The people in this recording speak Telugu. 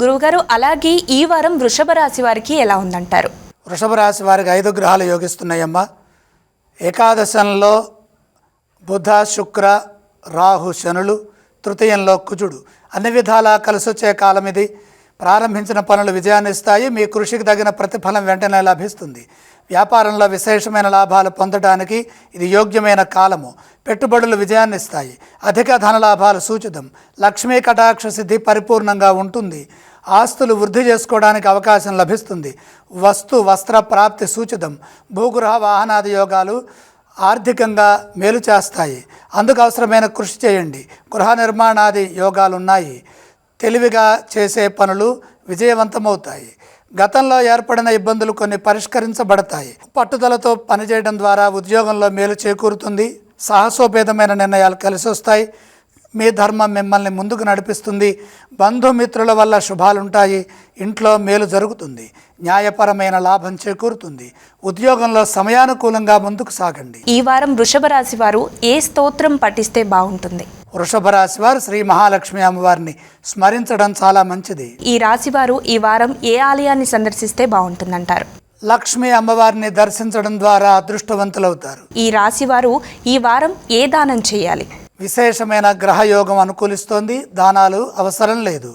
గురువుగారు అలాగే ఈ వారం వృషభ రాశి వారికి ఎలా ఉందంటారు? వృషభ రాశి వారికి ఐదు గ్రహాలు యోగిస్తున్నాయమ్మా. ఏకాదశంలో బుధ శుక్ర రాహు శనులు తృతీయంలో కుజుడు. అన్ని విధాలా కలిసొచ్చే కాలం ఇది ప్రారంభించిన పనులు విజయాన్ని ఇస్తాయి మీ కృషికి తగిన ప్రతిఫలం వెంటనే లభిస్తుంది. వ్యాపారంలో విశేషమైన లాభాలు పొందడానికి ఇది యోగ్యమైన కాలము. పెట్టుబడులు విజయాన్ని ఇస్తాయి. అధిక ధన లాభాలు సూచితం. లక్ష్మీ కటాక్ష సిద్ధి పరిపూర్ణంగా ఉంటుంది. ఆస్తులు వృద్ధి చేసుకోవడానికి అవకాశం లభిస్తుంది. వస్తు వస్త్ర ప్రాప్తి సూచితం. భూగృహ వాహనాది యోగాలు ఆర్థికంగా మేలు చేస్తాయి. అందుకు అవసరమైన కృషి చేయండి. గృహ నిర్మాణాది యోగాలు ఉన్నాయి తెలివిగా చేసే పనులు విజయవంతమవుతాయి. గతంలో ఏర్పడిన ఇబ్బందులు కొన్ని పరిష్కరించబడతాయి. పట్టుదలతో పనిచేయడం ద్వారా ఉద్యోగంలో మేలు చేకూరుతుంది. సాహసోపేతమైన నిర్ణయాలు కలిసి వస్తాయి మీ ధర్మం మిమ్మల్ని ముందుకు నడిపిస్తుంది. బంధుమిత్రుల వల్ల శుభాలుంటాయి. ఇంట్లో మేలు జరుగుతుంది. న్యాయపరమైన లాభం చేకూరుతుంది. ఉద్యోగంలో సమయానుకూలంగా ముందుకు సాగండి. ఈ వారం వృషభ రాశి వారు ఏ స్తోత్రం పఠిస్తే బాగుంటుంది? వృషభ రాశి వారు శ్రీ మహాలక్ష్మి అమ్మవారిని స్మరించడం చాలా మంచిది. ఈ రాశి వారు ఈ వారం ఏ ఆలయాన్ని సందర్శిస్తే బాగుంటుందంటారు? లక్ష్మి అమ్మవారిని దర్శించడం ద్వారా అదృష్టవంతులవుతారు. ఈ రాశి వారు ఈ వారం ఏ దానం చేయాలి? విశేషమైన గ్రహయోగం అనుకూలిస్తోంది. దానాలు అవసరం లేదు.